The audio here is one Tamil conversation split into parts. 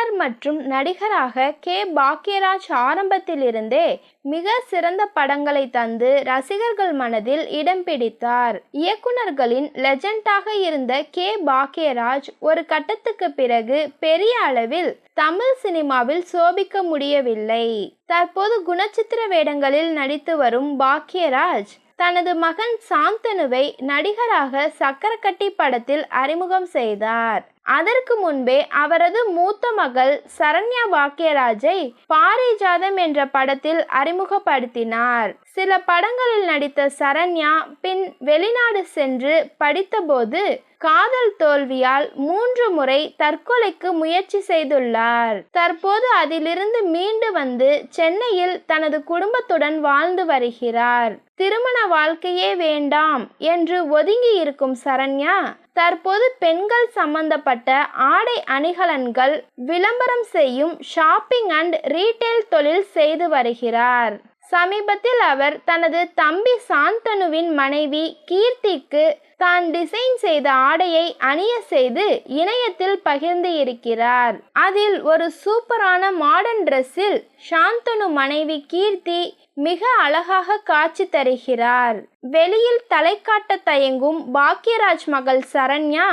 இயக்குனர் மற்றும் நடிகராக கே. பாக்யராஜ் ஆரம்பத்திலிருந்தே மிக சிறந்த படங்களை தந்து ரசிகர்கள் மனதில் இடம் பிடித்தார். இயக்குனர்களின் லெஜெண்டாக இருந்த கே. பாக்யராஜ் ஒரு கட்டத்துக்கு பிறகு பெரிய அளவில் தமிழ் சினிமாவில் சோபிக்க முடியவில்லை. தற்போது குணச்சித்திர வேடங்களில் நடித்து வரும் பாக்யராஜ் தனது மகன் சாந்தனுவை நடிகராக சக்கரக்கட்டி படத்தில் அறிமுகம் செய்தார். அதற்கு முன்பே அவரது மூத்த மகள் சரண்யா பாக்கியராஜை பாரிஜாதம் என்ற படத்தில் அறிமுகப்படுத்தினார். சில படங்களில் நடித்த சரண்யா பின் வெளிநாடு சென்று படித்தபோது காதல் தோல்வியால் மூன்று முறை தற்கொலைக்கு முயற்சி செய்துள்ளார். தற்போது அதிலிருந்து மீண்டு வந்து சென்னையில் தனது குடும்பத்துடன் வாழ்ந்து வருகிறார். திருமண வாழ்க்கையே வேண்டாம் என்று ஒதுங்கி இருக்கும் சரண்யா தற்போது பெண்கள் சம்பந்தப்பட்ட ஆடை அணிகலன்கள் விளம்பரம் செய்யும் ஷாப்பிங் அண்ட் ரீட்டைல் தொழில் செய்து வருகிறார். சமீபத்தில் அவர் தனது தம்பி சாந்தனுவின் மனைவி கீர்த்திக்கு தான் டிசைன் செய்த ஆடையை அணிய செய்து இணையத்தில் பகிர்ந்து இருக்கிறார். அதில் ஒரு சூப்பரான மாடர்ன் ட்ரெஸ்ஸில் சாந்தனு மனைவி கீர்த்தி மிக அழகாக காட்சி தருகிறார். வெளியில் தலை காட்ட தயங்கும் பாக்யராஜ் மகள் சரண்யா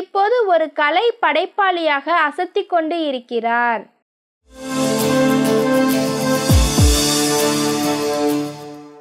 இப்போது ஒரு கலை படைப்பாளியாக அசத்தி கொண்டு இருக்கிறார்.